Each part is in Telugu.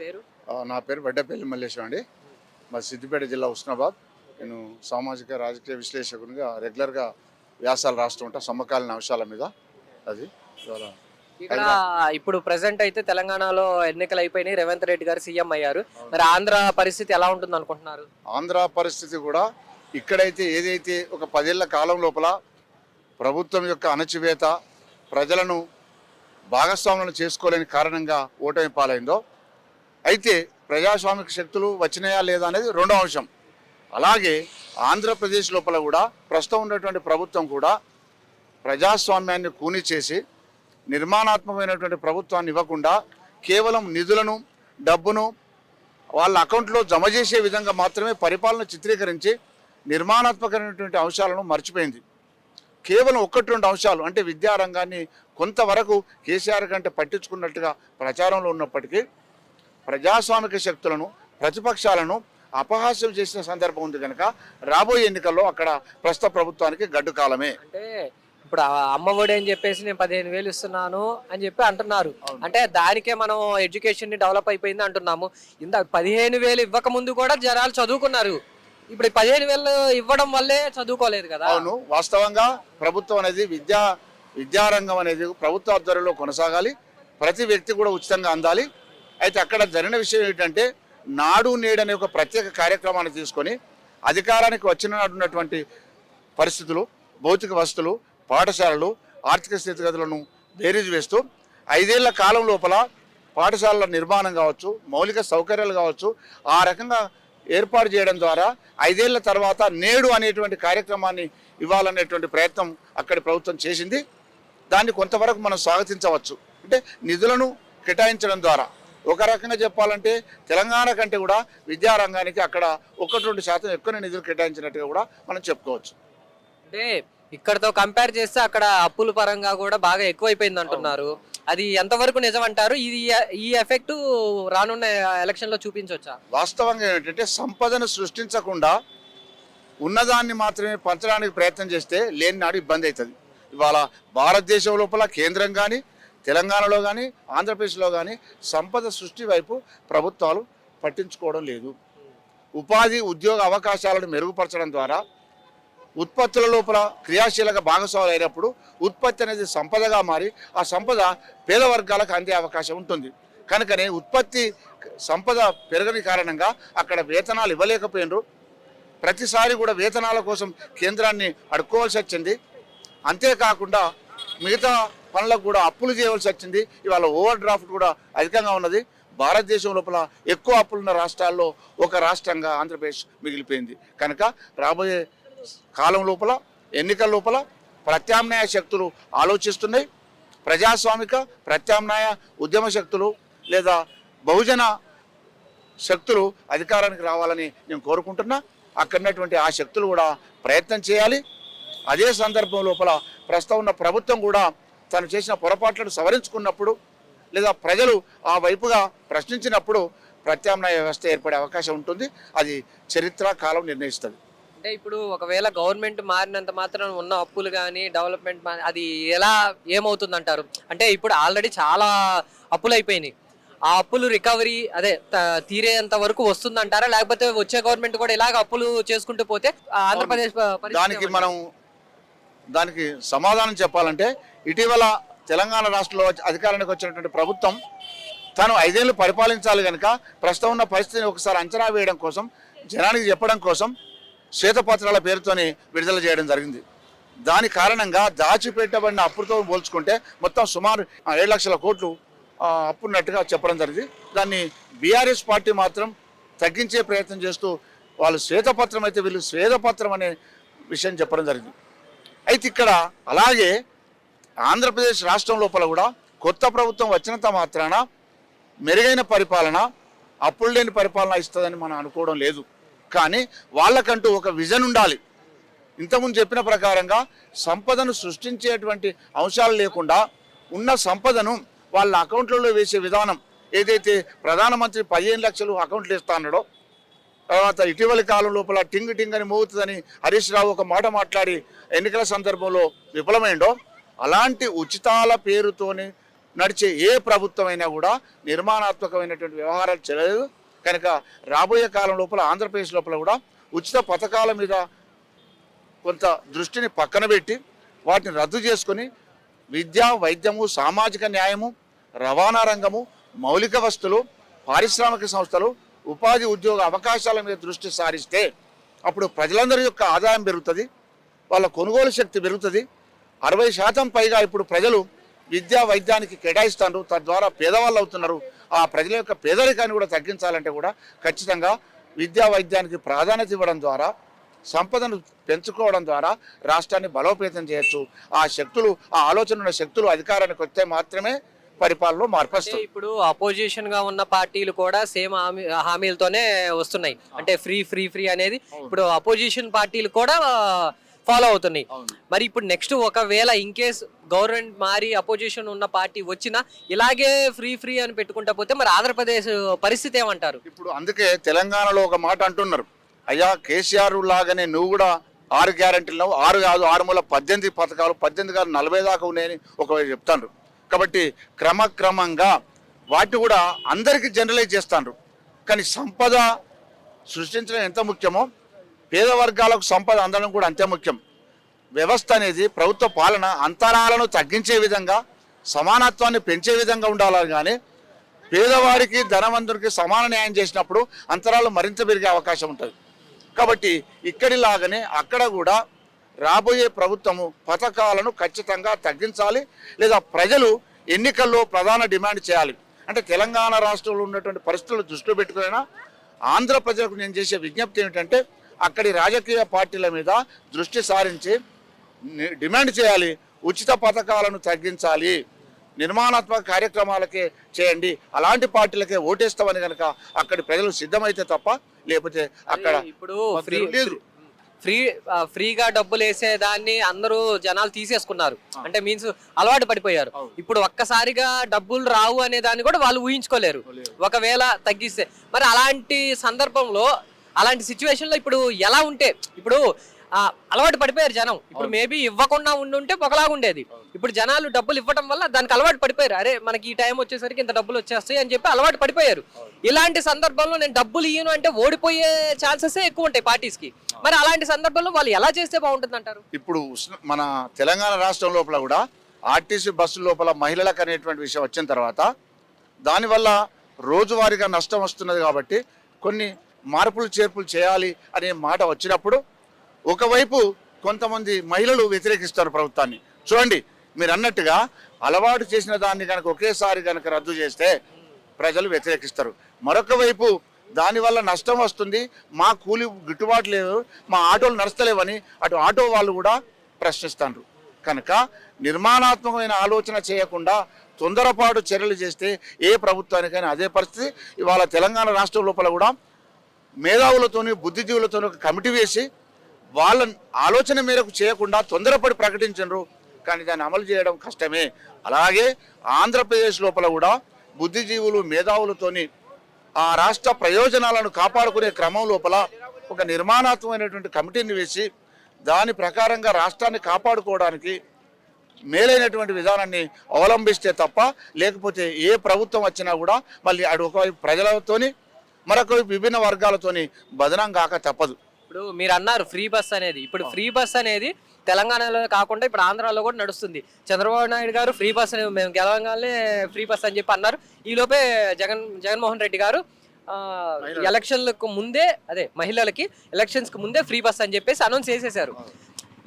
పేరు? నా పేరు వడ్డపల్లి మల్లేశం అండి. మా సిద్దిపేట జిల్లా ఉస్నాబాద్ నేను సామాజిక రాజకీయ విశ్లేషకునిగా రెగ్యులర్గా వ్యాసాలు రాస్తూ ఉంటా సమకాలీన అంశాల మీద. అది ఇక్కడ ఇప్పుడు ప్రెసెంట్ అయితే తెలంగాణలో ఎన్నికలు అయిపోయినాయి. రేవంత్ రెడ్డి గారు సీఎం అయ్యారు. మరి ఆంధ్ర పరిస్థితి ఎలా ఉంటుంది అనుకుంటున్నారు? ఆంధ్ర పరిస్థితి కూడా ఇక్కడైతే ఏదైతే ఒక పదేళ్ళ కాలం లోపల ప్రభుత్వం యొక్క అణచివేత ప్రజలను భాగస్వాములను చేసుకోలేని కారణంగా ఓటమి పాలైందో అయితే ప్రజాస్వామిక శక్తులు వచ్చినాయా లేదా అనేది రెండో అంశం. అలాగే ఆంధ్రప్రదేశ్ లోపల కూడా ప్రస్తుతం ఉన్నటువంటి ప్రభుత్వం కూడా ప్రజాస్వామ్యాన్ని కూని చేసి నిర్మాణాత్మకమైనటువంటి ప్రభుత్వాన్ని ఇవ్వకుండా కేవలం నిధులను డబ్బును వాళ్ళ అకౌంట్లో జమ చేసే విధంగా మాత్రమే పరిపాలన చిత్రీకరించి నిర్మాణాత్మకమైనటువంటి అంశాలను మర్చిపోయింది. కేవలం ఒకటి రెండు అంశాలు అంటే విద్యారంగాన్ని కొంతవరకు కేసీఆర్ కంటే పట్టించుకున్నట్టుగా ప్రచారంలో ఉన్నప్పటికీ ప్రజాస్వామిక శక్తులను ప్రతిపక్షాలను అపహాస్యం చేసిన సందర్భం ఉంది కనుక రాబోయే ఎన్నికల్లో అక్కడ ప్రస్తుత ప్రభుత్వానికి గడ్డు కాలమే. అంటే ఇప్పుడు అమ్మఒడి అని చెప్పేసి నేను పదిహేను వేలు ఇస్తున్నాను అని చెప్పి అంటున్నారు. అంటే దానికే మనం ఎడ్యుకేషన్ని డెవలప్ అయిపోయింది అంటున్నాము. ఇంత పదిహేను వేలు ఇవ్వక ముందు కూడా జనాలు చదువుకున్నారు. ఇప్పుడు పదిహేను వేలు ఇవ్వడం వల్లే చదువుకోలేదు కదా. అవును వాస్తవంగా ప్రభుత్వం అనేది విద్యా విద్యారంగం అనేది ప్రభుత్వ ఆధ్వర్యంలో కొనసాగాలి. ప్రతి వ్యక్తి కూడా ఉచితంగా అందాలి. అయితే అక్కడ జరిగిన విషయం ఏంటంటే నాడు నేడు అనే ఒక ప్రత్యేక కార్యక్రమాన్ని తీసుకొని అధికారానికి వచ్చిన నాడు ఉన్నటువంటి పరిస్థితులు భౌతిక వస్తువులు పాఠశాలలు ఆర్థిక స్థితిగతులను బేరీజు వేస్తూ ఐదేళ్ళ కాలం లోపల పాఠశాలల నిర్మాణం కావచ్చు మౌలిక సౌకర్యాలు కావచ్చు ఆ రకంగా ఏర్పాటు చేయడం ద్వారా ఐదేళ్ళ తర్వాత నేడు అనేటువంటి కార్యక్రమాన్ని ఇవ్వాలనేటువంటి ప్రయత్నం అక్కడి ప్రభుత్వం చేసింది. దాన్ని కొంతవరకు మనం స్వాగతించవచ్చు. అంటే నిధులను కేటాయించడం ద్వారా. ఒక రకంగా చెప్పాలంటే తెలంగాణ కంటే కూడా విద్యారంగానికి అక్కడ ఒకటి రెండు శాతం ఎక్కువ నిధులు కేటాయించినట్టుగా కూడా మనం చెప్పుకోవచ్చు. అంటే ఇక్కడతో కంపేర్ చేస్తే అక్కడ అప్పుల పరంగా కూడా బాగా ఎక్కువైపోయింది అంటున్నారు. అది ఎంతవరకు నిజం అంటారు ఇది ఈ ఎఫెక్ట్ రానున్న ఎలక్షన్లో చూపించవచ్చా వాస్తవంగా ఏంటంటే సంపదను సృష్టించకుండా ఉన్నదాన్ని మాత్రమే పంచడానికి ప్రయత్నం చేస్తే లేని నాడు ఇబ్బంది అవుతుంది. ఇవాళ భారతదేశం లోపల కేంద్రం కానీ తెలంగాణలో కానీ ఆంధ్రప్రదేశ్లో కానీ సంపద సృష్టి వైపు ప్రభుత్వాలు పట్టించుకోవడం లేదు. ఉపాధి ఉద్యోగ అవకాశాలను మెరుగుపరచడం ద్వారా ఉత్పత్తుల లోపల క్రియాశీలక భాగస్వాములు అయినప్పుడు ఉత్పత్తి అనేది సంపదగా మారి ఆ సంపద పేద వర్గాలకు అందే అవకాశం ఉంటుంది. కనుకనే ఉత్పత్తి సంపద పెరగని కారణంగా అక్కడ వేతనాలు ఇవ్వలేకపోయినరు. ప్రతిసారి కూడా వేతనాల కోసం కేంద్రాన్ని అడుక్కోవాల్సి వచ్చింది. అంతేకాకుండా మిగతా పనులకు కూడా అప్పులు చేయవలసి వచ్చింది. ఇవాళ ఓవర్ డ్రాఫ్ట్ కూడా అధికంగా ఉన్నది. భారతదేశం లోపల ఎక్కువ అప్పులున్న రాష్ట్రాల్లో ఒక రాష్ట్రంగా ఆంధ్రప్రదేశ్ మిగిలిపోయింది. కనుక రాబోయే కాలం లోపల ఎన్నికల లోపల ప్రత్యామ్నాయ శక్తులు ఆలోచిస్తున్నాయి. ప్రజాస్వామిక ప్రత్యామ్నాయ ఉద్యమ శక్తులు లేదా బహుజన శక్తులు అధికారానికి రావాలని నేను కోరుకుంటున్నా. అక్కడ ఉన్నటువంటి ఆ శక్తులు కూడా ప్రయత్నం చేయాలి. అదే సందర్భం లోపల ప్రస్తుతం ఉన్న ప్రభుత్వం కూడా తను చేసిన పొరపాట్లను సవరించుకున్నప్పుడు లేదా ప్రజలు ఆ వైపుగా ప్రశ్నించినప్పుడు ప్రత్యామ్నాయ వ్యవస్థ ఏర్పడే అవకాశం ఉంటుంది. అది చరిత్ర కాలం నిర్ణయిస్తుంది. అంటే ఇప్పుడు ఒకవేళ గవర్నమెంట్ మారినంత మాత్రం ఉన్న అప్పులు కానీ డెవలప్మెంట్ అది ఎలా ఏమవుతుంది అంటారు అంటే ఇప్పుడు ఆల్రెడీ చాలా అప్పులు అయిపోయినాయి. ఆ అప్పులు రికవరీ అదే తీరేంత వరకు వస్తుందంటారా? లేకపోతే వచ్చే గవర్నమెంట్ కూడా ఇలాగ అప్పులు చేసుకుంటూ పోతే ఆంధ్రప్రదేశ్ దానికి? మనం దానికి సమాధానం చెప్పాలంటే ఇటీవల తెలంగాణ రాష్ట్రంలో అధికారానికి వచ్చినటువంటి ప్రభుత్వం తాను ఐదేళ్ళు పరిపాలించాలి కనుక ప్రస్తుతం ఉన్న పరిస్థితిని ఒకసారి అంచనా వేయడం కోసం జనానికి చెప్పడం కోసం శ్వేతపత్రాల పేరుతోని విడుదల చేయడం జరిగింది. దాని కారణంగా దాచిపెట్టబడిన అప్పుతో పోల్చుకుంటే మొత్తం సుమారు ఏడు లక్షల కోట్లు అప్పున్నట్టుగా చెప్పడం జరిగింది. దాన్ని బీఆర్ఎస్ పార్టీ మాత్రం తగ్గించే ప్రయత్నం చేస్తూ వాళ్ళు శ్వేతపత్రం అయితే వీళ్ళు శ్వేతపత్రం అనే విషయం చెప్పడం జరిగింది. అయితే ఇక్కడ అలాగే ఆంధ్రప్రదేశ్ రాష్ట్రం లోపల కూడా కొత్త ప్రభుత్వం వచ్చినంత మాత్రాన మెరుగైన పరిపాలన అప్పులు లేని పరిపాలన ఇస్తుందని మనం అనుకోవడం లేదు. కానీ వాళ్ళకంటూ ఒక విజన్ ఉండాలి. ఇంతకుముందు చెప్పిన ప్రకారంగా సంపదను సృష్టించేటువంటి అంశాలు లేకుండా ఉన్న సంపదను వాళ్ళ అకౌంట్లలో వేసే విధానం ఏదైతే ప్రధానమంత్రి పదిహేను లక్షలు అకౌంట్లు ఇస్తా అన్నాడో తర్వాత ఇటీవలి కాలం లోపల టింగ్ టింగ్ అని మోగుతుందని హరీష్ రావు ఒక మాట మాట్లాడి ఎన్నికల సందర్భంలో విఫలమైండో అలాంటి ఉచితాల పేరుతోని నడిచే ఏ ప్రభుత్వమైనా కూడా నిర్మాణాత్మకమైనటువంటి వ్యవహారాలు చేయలేదు. కనుక రాబోయే కాలం లోపల ఆంధ్రప్రదేశ్ లోపల కూడా ఉచిత పథకాల మీద కొంత దృష్టిని పక్కన పెట్టి వాటిని రద్దు చేసుకొని విద్య వైద్యము సామాజిక న్యాయము రవాణా రంగము మౌలిక వస్తువులు పారిశ్రామిక సంస్థలు ఉపాధి ఉద్యోగ అవకాశాల మీద దృష్టి సారిస్తే అప్పుడు ప్రజలందరి యొక్క ఆదాయం పెరుగుతుంది వాళ్ళ కొనుగోలు శక్తి పెరుగుతుంది. అరవై శాతం పైగా ఇప్పుడు ప్రజలు విద్యా వైద్యానికి కేటాయిస్తారు తద్వారా పేదవాళ్ళు అవుతున్నారు. ఆ ప్రజల యొక్క పేదరికాన్ని కూడా తగ్గించాలంటే కూడా ఖచ్చితంగా విద్యా వైద్యానికి ప్రాధాన్యత ఇవ్వడం ద్వారా సంపదను పెంచుకోవడం ద్వారా రాష్ట్రాన్ని బలోపేతం చేయొచ్చు. ఆ శక్తులు ఆ ఆలోచన ఉన్న శక్తులు అధికారానికి వస్తే మాత్రమే పరిపాలనలో మార్పు వస్తుంది. ఇప్పుడు అపోజిషన్గా ఉన్న పార్టీలు కూడా సేమ్ హామీ హామీలతోనే వస్తున్నాయి. అంటే ఫ్రీ ఫ్రీ ఫ్రీ అనేది ఇప్పుడు అపోజిషన్ పార్టీలు కూడా ఫాలో అవుతున్నాయి. మరి ఇప్పుడు నెక్స్ట్ ఒకవేళ ఇన్ కేస్ గవర్నమెంట్ మారి అపోజిషన్ ఉన్న పార్టీ వచ్చినా ఇలాగే ఫ్రీ ఫ్రీ అని పెట్టుకుంటా పోతే మరి ఆంధ్రప్రదేశ్ పరిస్థితి ఏమంటారు? ఇప్పుడు అందుకే తెలంగాణలో ఒక మాట అంటున్నారు. అయ్యా కేసీఆర్ లాగానే నువ్వు కూడా ఆరు గ్యారంటీలు ఆరు కాదు ఆరు మూల పద్దెనిమిది పథకాలు పద్దెనిమిది కాదు నలభై దాకా ఉన్నాయని ఒకవేళ చెప్తాను కాబట్టి క్రమక్రమంగా వాటిని కూడా అందరికీ జనరలైజ్ చేస్తాండ్రు. కానీ సంపద సృష్టించడం ఎంత ముఖ్యమో పేద వర్గాలకు సంపద అందడం కూడా అంతే ముఖ్యం. వ్యవస్థ అనేది ప్రభుత్వ పాలన అంతరాలను తగ్గించే విధంగా సమానత్వాన్ని పెంచే విధంగా ఉండాలని కానీ పేదవాడికి ధనవంతుడికి సమాన న్యాయం చేసినప్పుడు అంతరాలు మరింత పెరిగే అవకాశం ఉంటుంది. కాబట్టి ఇక్కడిలాగానే అక్కడ కూడా రాబోయే ప్రభుత్వము పథకాలను ఖచ్చితంగా తగ్గించాలి లేదా ప్రజలు ఎన్నికల్లో ప్రధాన డిమాండ్ చేయాలి. అంటే తెలంగాణ రాష్ట్రంలో ఉన్నటువంటి పరిస్థితులు దృష్టిలో పెట్టుకునైనా? ఆంధ్ర ప్రజలకు నేను చేసే విజ్ఞప్తి ఏమిటంటే అక్కడి రాజకీయ పార్టీల మీద దృష్టి సారించి డిమాండ్ చేయాలి. ఉచిత పథకాలను తగ్గించాలి. నిర్మాణాత్మక కార్యక్రమాలకే చేయండి. అలాంటి పార్టీలకే ఓటేస్తామని కనుక అక్కడి ప్రజలు సిద్ధమైతే తప్ప లేకపోతే అక్కడ ఇప్పుడు ఫ్రీ లేదు. ఫ్రీ ఫ్రీగా డబ్బులు వేసే దాన్ని అందరూ జనాలు తీసేసుకున్నారు. అంటే మీన్స్ అలవాటు పడిపోయారు. ఇప్పుడు ఒక్కసారిగా డబ్బులు రావు అనే దాన్ని కూడా వాళ్ళు ఊహించుకోలేరు. ఒకవేళ తగ్గిస్తే. మరి అలాంటి సందర్భంలో అలాంటి సిచ్యువేషన్లో ఇప్పుడు ఎలా ఉంటే ఇప్పుడు అలవాటు పడిపోయారు జనం. ఇప్పుడు మేబీ ఇవ్వకుండా ఉండుంటే ఒకలాగా ఉండేది. ఇప్పుడు జనాలు డబ్బులు ఇవ్వడం వల్ల దానికి అలవాటు పడిపోయారు. అరే మనకి ఈ టైం వచ్చేసరికి ఇంత డబ్బులు వచ్చేస్తాయి అని చెప్పి అలవాటు పడిపోయారు. ఇలాంటి సందర్భంలో నేను డబ్బులు ఇయ్యను అంటే ఓడిపోయే ఛాన్సెస్ ఎక్కువ ఉంటాయి పార్టీస్కి మరి అలాంటి సందర్భంలో వాళ్ళు ఎలా చేస్తే బాగుంటుంది అంటారు ఇప్పుడు మన తెలంగాణ రాష్ట్రం లోపల కూడా ఆర్టీసీ బస్సు లోపల మహిళలకు అనేటువంటి విషయం వచ్చిన తర్వాత దానివల్ల రోజువారీగా నష్టం వస్తున్నది కాబట్టి కొన్ని మార్పులు చేర్పులు చేయాలి అనే మాట వచ్చినప్పుడు ఒకవైపు కొంతమంది మహిళలు వ్యతిరేకిస్తారు ప్రభుత్వాన్ని. చూడండి మీరు అన్నట్టుగా అలవాటు చేసిన దాన్ని కనుక ఒకేసారి కనుక రద్దు చేస్తే ప్రజలు వ్యతిరేకిస్తారు. మరొక వైపు దానివల్ల నష్టం వస్తుంది మా కూలి గిట్టుబాటు లేదు మా ఆటోలు నడుస్తలేవని అటు ఆటో వాళ్ళు కూడా ప్రశ్నిస్తారు కనుక నిర్మాణాత్మకమైన ఆలోచన చేయకుండా తొందరపాటు చర్యలు చేస్తే ఏ ప్రభుత్వానికైనా అదే పరిస్థితి. ఇవాళ తెలంగాణ రాష్ట్రం లోపల కూడా మేధావులతోని బుద్ధిజీవులతోని ఒక కమిటీ వేసి వాళ్ళ ఆలోచన మేరకు చేయకుండా తొందరపడి ప్రకటించరు కానీ దాన్ని అమలు చేయడం కష్టమే. అలాగే ఆంధ్రప్రదేశ్ లోపల కూడా బుద్ధిజీవులు మేధావులతోని ఆ రాష్ట్ర ప్రయోజనాలను కాపాడుకునే క్రమం లోపల ఒక నిర్మాణాత్మకమైనటువంటి కమిటీని వేసి దాని ప్రకారంగా రాష్ట్రాన్ని కాపాడుకోవడానికి మేలైనటువంటి విధానాన్ని అవలంబిస్తే తప్ప లేకపోతే ఏ ప్రభుత్వం వచ్చినా కూడా మళ్ళీ అటు ఒకవైపు ప్రజలతోని మరొక విభిన్న వర్గాలతోని బదనం కాక తప్పదు. ఇప్పుడు మీరు అన్నారు ఫ్రీ బస్ అనేది. ఇప్పుడు ఫ్రీ బస్ అనేది తెలంగాణలో కాకుండా ఇప్పుడు ఆంధ్రాలో కూడా నడుస్తుంది. చంద్రబాబు నాయుడు గారు ఫ్రీ బస్ అనేది మేము గెలవగానే ఫ్రీ బస్ అని చెప్పి అన్నారు. ఈ లోపే జగన్ జగన్మోహన్ రెడ్డి గారు ఎలక్షన్లకు ముందే అదే మహిళలకి ఎలక్షన్స్కి ముందే ఫ్రీ బస్ అని చెప్పేసి అనౌన్స్ చేసేసారు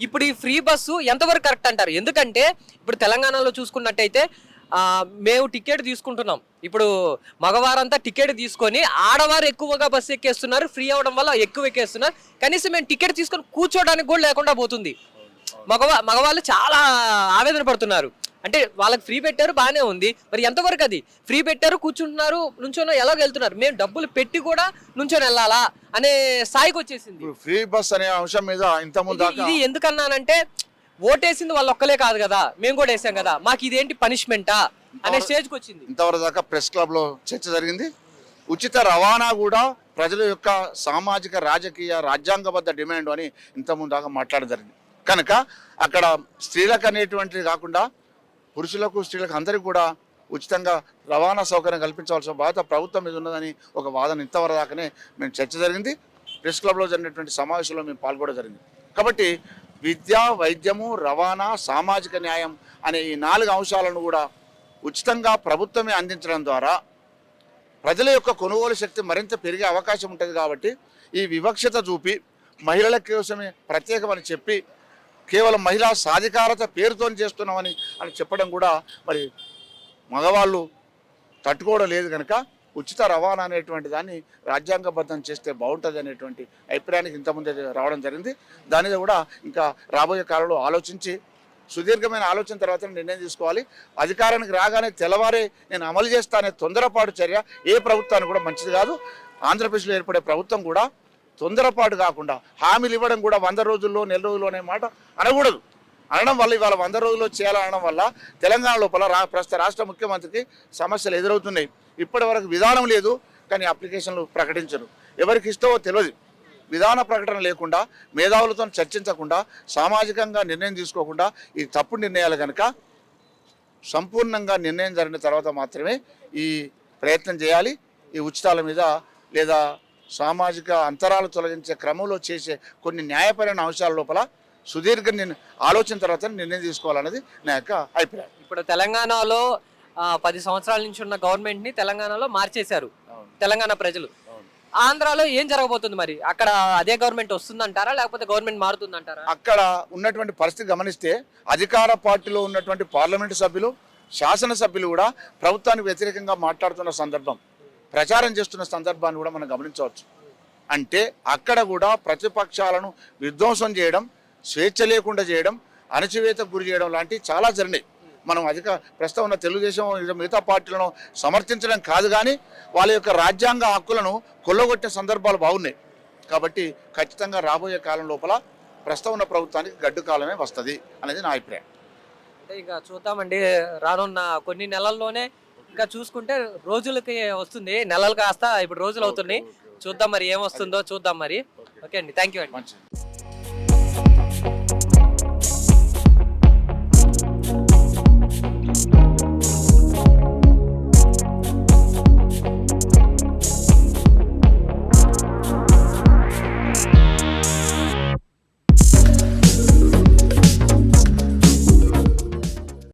ఇప్పుడు ఈ ఫ్రీ బస్సు ఎంతవరకు కరెక్ట్ అంటారు? ఎందుకంటే ఇప్పుడు తెలంగాణలో చూసుకున్నట్టయితే మేము టికెట్ తీసుకుంటున్నాం. ఇప్పుడు మగవారంతా టికెట్ తీసుకొని ఆడవారు ఎక్కువగా బస్సు ఎక్కేస్తున్నారు ఫ్రీ అవడం వల్ల ఎక్కువ ఎక్కేస్తున్నారు. కనీసం మేము టికెట్ తీసుకొని కూర్చోవడానికి కూడా లేకుండా పోతుంది. మగవా మగవాళ్ళు చాలా ఆవేదన పడుతున్నారు. అంటే వాళ్ళకి ఫ్రీ పెట్టారు బాగానే ఉంది. మరి ఎంతవరకు అది? ఫ్రీ పెట్టారు కూర్చుంటున్నారు నుంచొని ఎలాగ వెళ్తున్నారు. మేము డబ్బులు పెట్టి కూడా నుంచొని వెళ్ళాలా అనే స్థాయికి వచ్చేసింది. ఫ్రీ బస్ అనే అంశం మీద దాకా ఇది ఎందుకన్నానంటే ఓటేసింది వాళ్ళు ఒక్కలే కాదు కదా మేము కూడా వేసాం కదా మాకు ఇదేంటి పనిష్మెంటా అనే స్టేజ్కి వచ్చింది. ఇంతవరకు దాకా ప్రెస్ క్లబ్లో చర్చ జరిగింది. ఉచిత రవాణా కూడా ప్రజల యొక్క సామాజిక రాజకీయ రాజ్యాంగబద్ధ డిమాండ్ అని ఇంతకుముందు దాకా మాట్లాడడం జరిగింది. కనుక అక్కడ స్త్రీలకు అనేటువంటిది కాకుండా పురుషులకు స్త్రీలకు అందరికీ కూడా ఉచితంగా రవాణా సౌకర్యం కల్పించవలసిన బాధ్యత ప్రభుత్వం మీద ఉన్నదని ఒక వాదన ఇంతవరకు దాకానే మేము చర్చ జరిగింది. ప్రెస్ క్లబ్లో జరిగినటువంటి సమావేశంలో మేము పాల్గొనడం జరిగింది. కాబట్టి విద్య వైద్యము రవాణా సామాజిక న్యాయం అనే ఈ నాలుగు అంశాలను కూడా ఉచితంగా ప్రభుత్వమే అందించడం ద్వారా ప్రజల యొక్క కొనుగోలు శక్తి మరింత పెరిగే అవకాశం ఉంటుంది కాబట్టి ఈ వివక్షత చూపి మహిళల కోసమే ప్రత్యేకమని చెప్పి కేవలం మహిళా సాధికారత పేరుతో చేస్తున్నామని అని చెప్పడం కూడా మరి మగవాళ్ళు తట్టుకోవడం లేదు కనుక ఉచిత రవాణా అనేటువంటి దాన్ని రాజ్యాంగబద్ధం చేస్తే బాగుంటుంది అనేటువంటి అభిప్రాయానికి ఇంతకుముందే రావడం జరిగింది. దాని మీద కూడా ఇంకా రాబోయే కాలంలో ఆలోచించి సుదీర్ఘమైన ఆలోచన తర్వాత నిర్ణయం తీసుకోవాలి. అధికారానికి రాగానే తెల్లవారే నేను అమలు చేస్తానే తొందరపాటు చర్య ఏ ప్రభుత్వానికి కూడా మంచిది కాదు. ఆంధ్రప్రదేశ్లో ఏర్పడే ప్రభుత్వం కూడా తొందరపాటు కాకుండా హామీలు ఇవ్వడం కూడా వంద రోజుల్లో నెల రోజుల్లో అనే మాట అనకూడదు. అనడం వల్ల ఇవాళ వంద రోజుల్లో చేయాలనడం వల్ల తెలంగాణ లోపల రా ప్రస్తుత రాష్ట్ర ముఖ్యమంత్రికి సమస్యలు ఎదురవుతున్నాయి. ఇప్పటి వరకు విధానం లేదు కానీ అప్లికేషన్లు ప్రకటించరు. ఎవరికి ఇష్టమో తెలియదు విధాన ప్రకటన లేకుండా మేధావులతో చర్చించకుండా సామాజికంగా నిర్ణయం తీసుకోకుండా ఈ తప్పుడు నిర్ణయాలు కనుక సంపూర్ణంగా నిర్ణయం జరిగిన తర్వాత మాత్రమే ఈ ప్రయత్నం చేయాలి. ఈ ఉచితాల మీద లేదా సామాజిక అంతరాలు తొలగించే క్రమంలో చేసే కొన్ని న్యాయపరమైన అంశాల లోపల సుదీర్ఘ ఆలోచన తర్వాత నిర్ణయం తీసుకోవాలన్నది నా యొక్క అభిప్రాయం. ఇప్పుడు తెలంగాణలో పది సంవత్సరాల నుంచి ఉన్న గవర్నమెంట్ని తెలంగాణలో మార్చేశారు. తెలంగాణ ప్రజలు. ఆంధ్రాలో ఏం జరగబోతుంది మరి? అక్కడ అదే గవర్నమెంట్ వస్తుందంటారా లేకపోతే గవర్నమెంట్ మారుతుందంటారా? అక్కడ ఉన్నటువంటి పరిస్థితి గమనిస్తే అధికార పార్టీలో ఉన్నటువంటి పార్లమెంటు సభ్యులు శాసనసభ్యులు కూడా ప్రభుత్వానికి వ్యతిరేకంగా మాట్లాడుతున్న సందర్భం ప్రచారం చేస్తున్న సందర్భాన్ని కూడా మనం గమనించవచ్చు. అంటే అక్కడ కూడా ప్రతిపక్షాలను విధ్వంసం చేయడం స్వేచ్ఛ లేకుండా చేయడం అణచివేతకు గురి చేయడం లాంటివి చాలా జరిగినాయి. మనం అధిక ప్రస్తుతం ఉన్న తెలుగుదేశం మిగతా పార్టీలను సమర్థించడం కాదు కానీ వాళ్ళ యొక్క రాజ్యాంగ హక్కులను కొల్లగొట్టే సందర్భాలు బాగున్నాయి. కాబట్టి ఖచ్చితంగా రాబోయే కాలం లోపల ప్రస్తుతం ఉన్న ప్రభుత్వానికి గడ్డు కాలమే వస్తుంది అనేది నా అభిప్రాయం. అంటే ఇంకా చూద్దామండి రానున్న కొన్ని నెలల్లోనే ఇంకా చూసుకుంటే రోజులకి వస్తుంది నెలలు కాస్త ఇప్పుడు రోజులు అవుతున్నాయి. చూద్దాం మరి ఏం వస్తుందో చూద్దాం మరి. ఓకే. అండి థ్యాంక్ యూ అండి. మంచిది.